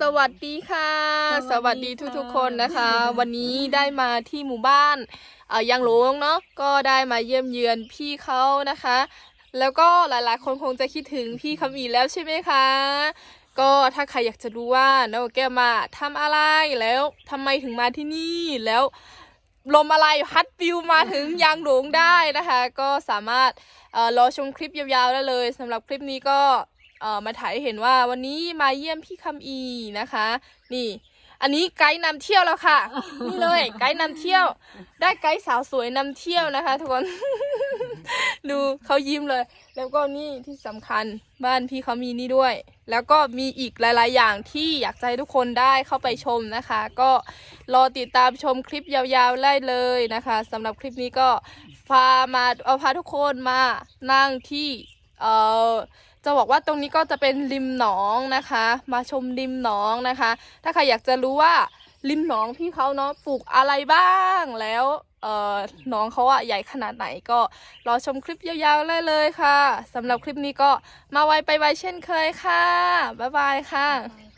สวัสดีค่ะ สวัสดีทุกๆคนนะคะ วันนี้ได้มาที่หมู่บ้านเอ่อยังหลงเนาะก็ได้มาเยี่ยมเยือนพี่เขานะคะ แล้วก็หลายๆ คนคงจะคิดถึงพี่คำอีแล้วใช่ไหมคะ ก็ถ้าใครอยากจะรู้ว่าน้องแก้วมาทำอะไรแล้วทำไมถึงมาที่นี่แล้วลมอะไรพัดปิวมาถึงยางหลงได้นะคะ ก็สามารถเอ่อรอชมคลิปยาวๆได้เลยสำหรับคลิปนี้ก็ เอ่อมาถ่ายให้เห็นว่าวันนี้มาเยี่ยมพี่คำอีนะคะ นี่ อันนี้ไกด์นำเที่ยวแล้วค่ะ นี่เลยไกด์นำเที่ยว ได้ไกด์สาวสวยนำเที่ยวนะคะ ทุกคน ดูเขายิ้มเลย แล้วก็นี่ที่สำคัญบ้านพี่เขามีนี่ด้วย แล้วก็มีอีกหลาย ๆ อย่างที่อยากจะให้ทุกคนได้เข้าไปชมนะคะ ก็รอติดตามชมคลิปยาวๆ ได้เลยนะคะสำหรับคลิปนี้ก็พามาเอาพาทุกคนมานั่งที่เอ่อ จะบอกว่าตรงนี้ก็จะเป็นริมหนองนะคะ มาชมริมหนองนะคะ ถ้าใครอยากจะรู้ว่าริมหนองพี่เขาเนาะปลูกอะไรบ้างแล้วเอ่อหนองเขาอะใหญ่ขนาดไหนก็รอชมคลิปยาวๆได้เลยค่ะสำหรับคลิปนี้ก็มาไวไปไวเช่นเคยค่ะ บ๊ายบายค่ะ